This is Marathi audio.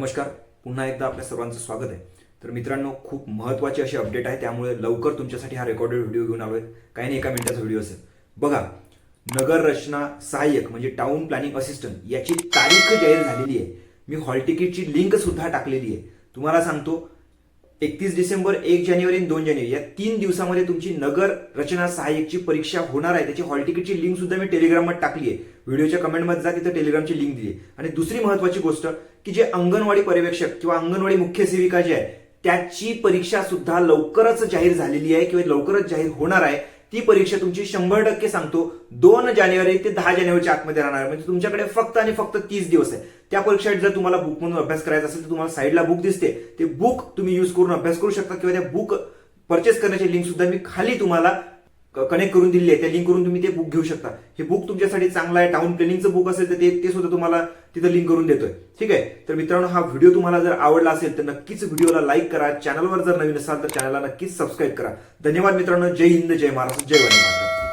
नमस्कार. पुन्हा एकदा आपल्या सर्वांचं स्वागत आहे. तर मित्रांनो खूप महत्त्वाची अशी अपडेट आहे. त्यामुळे लवकर तुमच्यासाठी हा रेकॉर्डेड व्हिडिओ घेऊन आलोय. काही नाही एका मिनिटाचा व्हिडिओ असेल. बघा नगर रचना सहाय्यक म्हणजे टाऊन प्लॅनिंग असिस्टंट याची तारीख जाहीर झालेली आहे. मी हॉल तिकीटची लिंक सुद्धा टाकलेली आहे. तुम्हाला सांगतो एकतीस डिसेंबर एक जानेवारी आणि दोन जानेवारी. या तीन दिवसामध्ये तुमची नगर रचना सहाय्यकची परीक्षा होणार आहे. त्याची हॉल तिकीटची लिंक सुद्धा मी टेलिग्रामवर टाकली आहे व्हिडिओच्या कमेंटमध्ये जा तिथं टेलिग्रामची लिंक दिली आहे. आणि दुसरी महत्वाची गोष्ट की जे अंगणवाडी पर्यवेक्षक किंवा अंगणवाडी मुख्य सेविका जे आहे त्याची परीक्षा सुद्धा लवकरच जाहीर झालेली आहे किंवा लवकरच जाहीर होणार आहे. ती परीक्षा तुमची शंभर टक्के सांगतो दोन जानेवारी ते दहा जानेवारीच्या आतमध्ये राहणार. म्हणजे तुमच्याकडे फक्त आणि फक्त तीस दिवस आहे. त्या परीक्षेत जर तुम्हाला बुक म्हणून अभ्यास करायचा असेल तर तुम्हाला साईडला बुक दिसते. ते बुक तुम्ही युज करून अभ्यास करू शकता किंवा त्या बुक परचेस करण्याची लिंक सुद्धा मी खाली तुम्हाला कनेक्ट करून दिली आहे. त्या लिंक करून तुम्ही ते बुक घेऊ शकता. हे बुक तुमच्यासाठी चांगलं आहे. टाउन प्लॅनिंगचं बुक असेल तर ते ते सुद्धा तुम्हाला तिथं लिंक करून देतोय. ठीक आहे? तर मित्रांनो हा व्हिडिओ तुम्हाला जर आवडला असेल तर नक्कीच व्हिडिओला लाईक करा. चॅनलवर जर नवीन असाल तर चॅनलला नक्कीच सबस्क्राईब करा. धन्यवाद मित्रांनो. जय हिंद जय महाराष्ट्र. जय वंदे